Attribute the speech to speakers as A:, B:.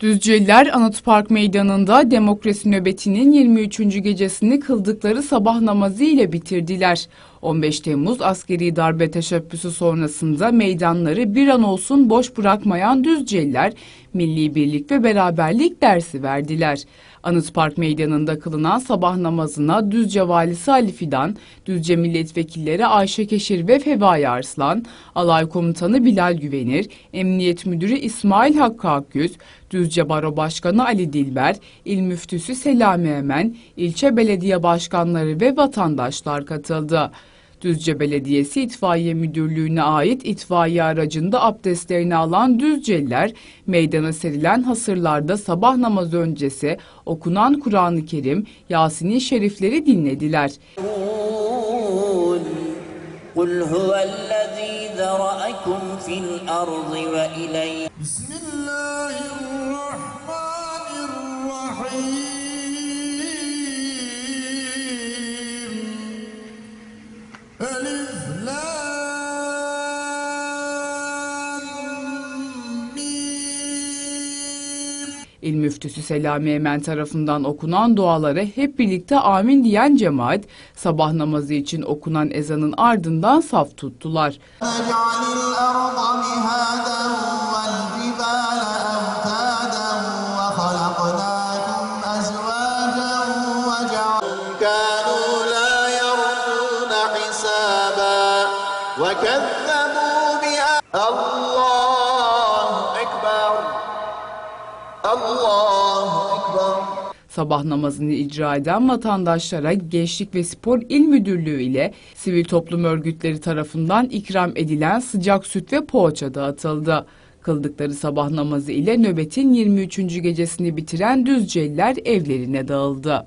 A: Düzceliler Anıt Park Meydanı'nda demokrasi nöbetinin 23. gecesini kıldıkları sabah namazı ile bitirdiler. 15 Temmuz askeri darbe teşebbüsü sonrasında meydanları bir an olsun boş bırakmayan Düzceliler milli birlik ve beraberlik dersi verdiler. Anıt Park Meydanı'nda kılınan sabah namazına Düzce Valisi Ali Fidan, Düzce Milletvekilleri Ayşe Keşir ve Fevai Arslan, Alay Komutanı Bilal Güvenir, Emniyet Müdürü İsmail Hakkı Akgüz, Düzce Baro Başkanı Ali Dilber, İl Müftüsü Selami Emen, ilçe belediye başkanları ve vatandaşlar katıldı. Düzce Belediyesi İtfaiye Müdürlüğü'ne ait itfaiye aracında abdestlerini alan Düzceliler, meydana serilen hasırlarda sabah namazı öncesi okunan Kur'an-ı Kerim, Yasin-i Şerifleri dinlediler.
B: يقول قل هو الذي ذرأكم في الأرض وإليه
C: بسم الله
A: İl müftüsü Selami Emen tarafından okunan dualara hep birlikte amin diyen cemaat sabah namazı için okunan ezanın ardından saf tuttular.
C: Allah
A: Sabah namazını icra eden vatandaşlara Gençlik ve Spor İl Müdürlüğü ile sivil toplum örgütleri tarafından ikram edilen sıcak süt ve poğaça dağıtıldı. Kıldıkları sabah namazı ile nöbetin 23. gecesini bitiren Düzceliler evlerine dağıldı.